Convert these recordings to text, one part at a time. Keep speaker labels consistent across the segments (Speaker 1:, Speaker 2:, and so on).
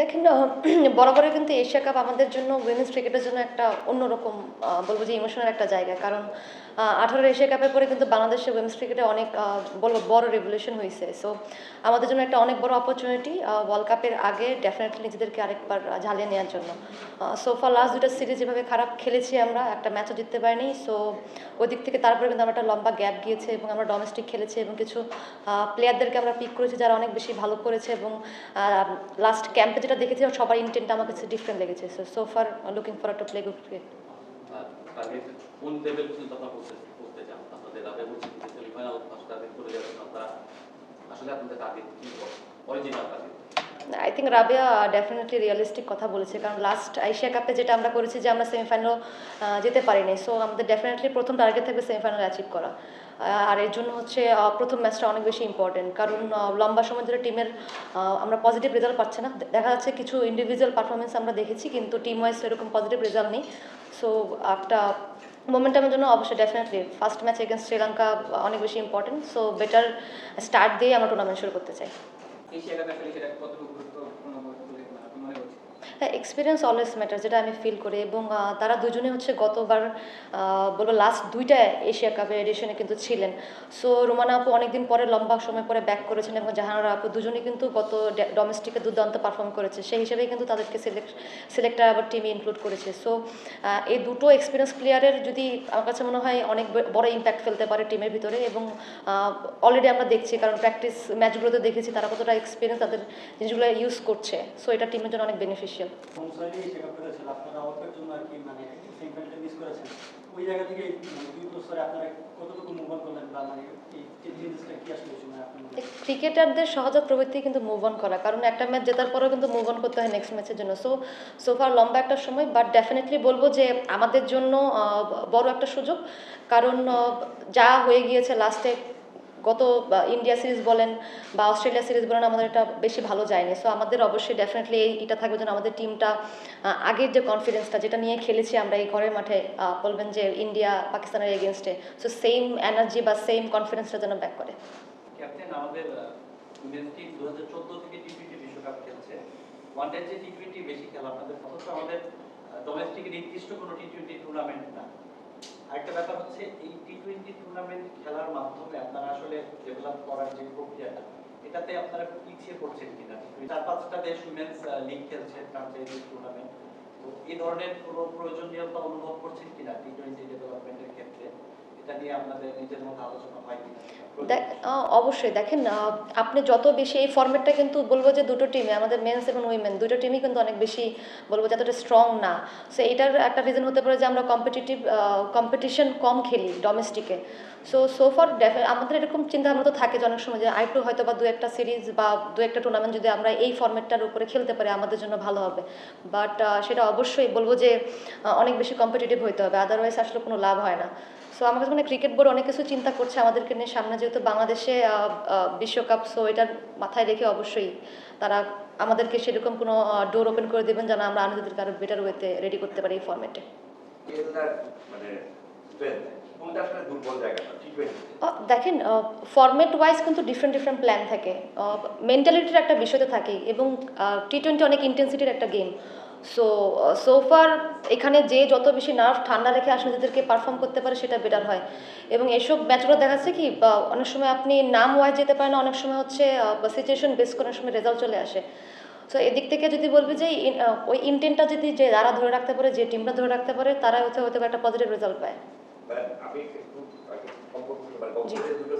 Speaker 1: দেখেন বরাবরই কিন্তু এশিয়া কাপ আমাদের জন্য উইমেন্স ক্রিকেটের জন্য একটা অন্যরকম বলব যে ইমোশনাল একটা জায়গা। কারণ আঠারো এশিয়া কাপের পরে কিন্তু বাংলাদেশের উইমেন্স ক্রিকেটে অনেক বলব বড় রেভলিউশন হয়েছে। সো আমাদের জন্য একটা অনেক বড় অপরচুনিটি ওয়ার্ল্ড কাপের আগে ডেফিনেটলি নিজেদেরকে আরেকবার ঝালিয়ে নেওয়ার জন্য। সো সোফা লাস্ট দুটা সিরিজ যেভাবে খারাপ খেলেছি আমরা, একটা ম্যাচও জিততে পারিনি। সো ওই দিক থেকে তারপরে কিন্তু আমরা একটা লম্বা গ্যাপ গিয়েছে এবং আমরা ডোমেস্টিক খেলেছি এবং কিছু প্লেয়ারদেরকে আমরা পিক করেছি যারা অনেক বেশি ভালো করেছে এবং লাস্ট ক্যাম্পে যেটা দেখেছি সবার ইন্টেন্টটা আমার কাছে ডিফারেন্ট লেগেছে। So so far looking for to play good cricket
Speaker 2: কোন লেভেল আসলে আপনাদের টার্গেট কি? Original target
Speaker 1: I think Rabeya definitely realistic কথা বলেছে, কারণ লাস্ট এশিয়া কাপে যেটা আমরা করেছি যে আমরা সেমিফাইনাল যেতে পারিনি। সো আমাদের ডেফিনেটলি প্রথম টার্গেট থাকবে সেমিফাইনাল অ্যাচিভ করা। আর এর জন্য হচ্ছে প্রথম ম্যাচটা অনেক বেশি ইম্পর্টেন্ট কারণ লম্বা সময় ধরে টিমের আমরা পজিটিভ রেজাল্ট পাচ্ছি না। দেখা যাচ্ছে কিছু ইন্ডিভিজুয়াল পারফরমেন্স আমরা দেখেছি, কিন্তু টিম ওয়াইজ এরকম পজিটিভ রেজাল্ট নেই। সো একটা মোমেন্টামের জন্য অবশ্যই definitely first match against Sri Lanka অনেক বেশি ইম্পর্টেন্ট সো বেটার স্টার্ট দিয়ে আমরা টুর্নামেন্ট শুরু করতে চাই।
Speaker 3: এশিয়া কাপে খেলে সেটা কতটুকু গুরুত্বপূর্ণ বলে আপনি মনে করছেন
Speaker 1: হ্যাঁ এক্সপিরিয়েন্স অলওয়েজ ম্যাটার যেটা আমি ফিল করি এবং তারা দুজনে হচ্ছে গতবার বলব লাস্ট দুইটা এশিয়া কাপের এডিশনে কিন্তু ছিলেন। সো রোমানা আপু অনেকদিন পরে লম্বা সময় পরে ব্যাক করেছেন এবং জাহানারা আপু দুজনে কিন্তু গত ডোমেস্টিকে দুর্দান্ত পারফর্ম করেছে। সেই হিসেবেই কিন্তু তাদেরকে সিলেক্ট সিলেক্টার আবার টিমে ইনক্লুড করেছে। সো এই দুটো এক্সপিরিয়েন্স প্লেয়ারের যদি আমার কাছে মনে হয় অনেক বড় ইম্প্যাক্ট ফেলতে পারে টিমের ভিতরে এবং অলরেডি আমরা দেখছি কারণ প্র্যাকটিস ম্যাচগুলোতে দেখেছি তারা কতটা এক্সপিরিয়েন্স তাদের জিনিসগুলো ইউজ করছে। সো এটা টিমের জন্য অনেক বেনিফিশিয়াল
Speaker 4: সংশয় নিয়ে সেটা করেছেন আপনারা অল্পের জন্য আর কি মানে মানে মানে?
Speaker 1: ক্রিকেটারদের সহজাত প্রবৃত্তি কিন্তু মুভ অন করা। কারণ একটা ম্যাচ জেতার পরেও কিন্তু মুভ অন করতে হয় নেক্সট ম্যাচের জন্য। সো সোফার লম্বা একটা সময় বাট ডেফিনেটলি বলব যে আমাদের জন্য বড় একটা সুযোগ। কারণ যা হয়ে গিয়েছে লাস্টে গত ইন্ডিয়া সিরিজ বলেন বা অস্ট্রেলিয়া সিরিজ বলেন আমাদের এটা বেশি ভালো যায়নি। সো আমাদের অবশ্যই ডেফিনেটলি এটা থাকবে যেন আমাদের টিমটা আগের যে কনফিডেন্সটা যেটা নিয়ে খেলেছি আমরা এই ঘরের মাঠে বলবেন যে ইন্ডিয়া পাকিস্তানের এগেনস্টে সো সেম এনার্জি বা সেম কনফিডেন্সটা যেন ব্যাক করে।
Speaker 5: যে টি টোয়েন্টি বেশি খেলা, আপনাদের অথচ আমাদের ডোমেস্টিক নির্দিষ্ট কোনো টি টোয়েন্টি টুর্নামেন্ট না। আরেকটা ব্যাপার হচ্ছে, এই টি টোয়েন্টি টুর্নামেন্ট খেলার মাধ্যমে আপনারা আসলে ডেভেলপ করার যে প্রক্রিয়াটা, এটাতে আপনারা পিছিয়ে পড়ছেন কিনা? চার পাঁচটা দেশ উইমেন্স লিগ খেলছে ফ্রাঞ্চাইজি টুর্নামেন্ট তো এই ধরনের কোনো প্রয়োজনীয়তা অনুভব করছেন কিনা টি টোয়েন্টি ডেভেলপমেন্টের ক্ষেত্রে? এটা নিয়ে আপনাদের নিজের মধ্যে আলোচনা হয় কিনা?
Speaker 1: অবশ্যই দেখেন আপনি যত বেশি এই ফর্মেটটা কিন্তু বলব যে দুটো টিমে আমাদের মেন্স এবং উইমেন দুটো টিমই কিন্তু অনেক বেশি বলব যে এতটা স্ট্রং না। সো এটার একটা রিজন হতে পারে যে আমরা কম্পিটিটিভ কম্পিটিশন কম খেলি ডোমেস্টিকে সো সো ফর আমাদের এরকম চিন্তা ভাবনা তো থাকে যে অনেক সময় যে আরেকটু হয়তো বা দু একটা সিরিজ বা দু একটা টুর্নামেন্ট যদি আমরা এই ফর্মেটটার উপরে খেলতে পারি, আমাদের জন্য ভালো হবে। বাট সেটা অবশ্যই বলব যে অনেক বেশি কম্পিটিটিভ হইতে হবে আদারওয়াইজ আসলে কোনো লাভ হয় না। সো আমার কাছে মানে ক্রিকেট বোর্ড অনেক কিছু চিন্তা করছে আমাদেরকে নিয়ে। সামনে যেহেতু বাংলাদেশে বিশ্বকাপ সো এটার মাথায় রেখে অবশ্যই তারা আমাদেরকে সেরকম কোনো ডোর ওপেন করে দেবেন যেন আমরা আনন্দদেরকে আরও বেটার ওয়েতে রেডি করতে পারি এই ফর্মেটে
Speaker 6: মানে
Speaker 1: দেখেন ফরম্যাট ওয়াইজ কিন্তু ডিফারেন্ট ডিফারেন্ট প্ল্যান থাকে। মেন্টালিটির একটা বিষয় তো থাকেই এবং টি টোয়েন্টি অনেক ইন্টেন্সিটির একটা গেম সো সোফার এখানে যে যত বেশি নার্ভ ঠান্ডা রেখে আসলে যাদেরকে পারফর্ম করতে পারে সেটা বেটার হয়। এবং এসব ম্যাচগুলো দেখাচ্ছে কি বা অনেক সময় আপনি নাম ওয়াইজ যেতে পারেন অনেক সময় হচ্ছে সিচুয়েশন বেস করে অনেক সময় রেজাল্ট চলে আসে। সো এদিক থেকে যদি বলবি যে ওই ইন্টেন্টটা যদি যে যারা ধরে রাখতে পারে যে টিমটা ধরে রাখতে পারে তারা হচ্ছে হয়তো একটা পজিটিভ রেজাল্ট পায়।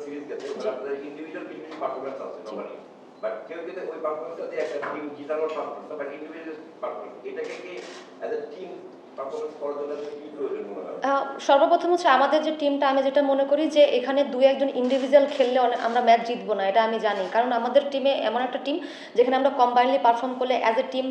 Speaker 6: সিরিজ গেছে ইন্ডিভিজুয়াল কিছু পারফরমেন্স আছে বাট কেউ যদি ওই পারফরমেন্সটাতে একটা টিম জিতানোর পারফরমেন্স বাট ইন্ডিভিজুয়াল পারফরমেন্স এটাকে কি অ্যাজ টিম মনে হয়?
Speaker 1: সর্বপ্রথম হচ্ছে আমাদের যে টিমটা আমি যেটা মনে করি যে এখানে দু একজন ইন্ডিভিজুয়াল খেললে আমরা ম্যাচ জিতবো না এটা আমি জানি। কারণ আমাদের টিমে এমন একটা টিম যেখানে আমরা কম্বাইনলি পারফর্ম করলে অ্যাজ এ টিম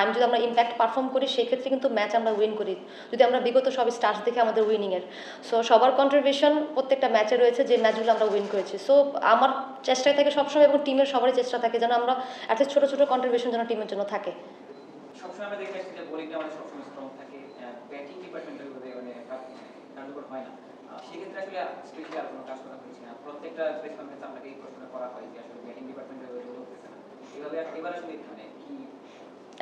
Speaker 1: আমি যদি আমরা ইম্প্যাক্ট পারফর্ম করি সেক্ষেত্রে কিন্তু ম্যাচ আমরা উইন করি। যদি আমরা বিগত সব স্টার্স দেখে আমাদের উইনিংয়ের সো সবার কন্ট্রিবিউশন প্রত্যেকটা ম্যাচে রয়েছে যে ম্যাচগুলো আমরা উইন করেছি। সো আমার চেষ্টায় থাকে সবসময় এবং টিমের সবারই চেষ্টা থাকে যেন আমরা এত ছোটো ছোটো কন্ট্রিবিউশন যেন টিমের জন্য থাকে।
Speaker 3: সবসময় আমরা দেখে আসছি যে বোলিংটা আমাদের সবসময় থাকে ব্যাটিং ডিপার্টমেন্টের উপরে মানে কার- কার্যকর হয় না। সেক্ষেত্রে আসলে স্পেশালি আর কোনো কাজ করা হয়েছে না। প্রত্যেকটা প্রেস কনফারেন্স আপনাকে এই প্রশ্নটা করা হয় যে আসলে ব্যাটিং ডিপার্টমেন্টের উপরে হচ্ছে না। এভাবে এবার আসলে মানে কি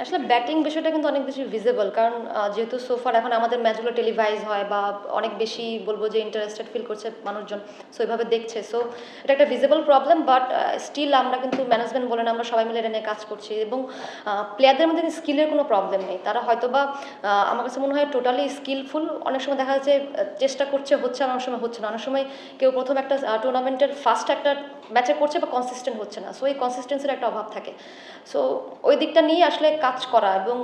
Speaker 1: আসলে ব্যাটিং বিষয়টা কিন্তু অনেক বেশি ভিজিবল কারণ যেহেতু সোফার এখন আমাদের ম্যাচগুলো টেলিভাইজ হয় বা অনেক বেশি বলব যে ইন্টারেস্টেড ফিল করছে মানুষজন সো এভাবে দেখছে। সো এটা একটা ভিজিবল প্রবলেম বাট স্টিল আমরা কিন্তু ম্যানেজমেন্ট বলেন আমরা সবাই মিলে এটা নিয়ে কাজ করছি এবং প্লেয়ারদের মধ্যে স্কিলের কোনো প্রবলেম নেই। তারা হয়তো বা আমার কাছে মনে হয় টোটালি স্কিলফুল অনেক সময় দেখা যাচ্ছে চেষ্টা করছে, হচ্ছে অনেক সময় হচ্ছে না। অনেক সময় কেউ প্রথম একটা টুর্নামেন্টের ফার্স্ট একটা ম্যাচে করছে বা কনসিস্টেন্ট হচ্ছে না। সো এই কনসিস্টেন্সির একটা অভাব থাকে। সো ওই দিকটা নিয়ে আসলে কাজ করা এবং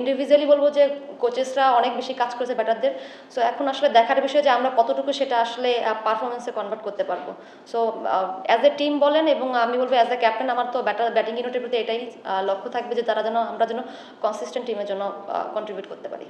Speaker 1: ইন্ডিভিজুয়ালি বলব যে কোচেসরা অনেক বেশি কাজ করেছে ব্যাটারদের সো এখন আসলে দেখার বিষয় যে আমরা কতটুকু সেটা আসলে পারফরমেন্সে কনভার্ট করতে পারব। সো অ্যাজ এ টিম বলেন এবং আমি বলব অ্যাজ এ ক্যাপ্টেন আমার তো ব্যাটার ব্যাটিং ইউনিটের প্রতি এটাই লক্ষ্য থাকবে যে তারা যেন, আমরা যেন কনসিস্টেন্ট টিমের জন্য কন্ট্রিবিউট করতে পারি।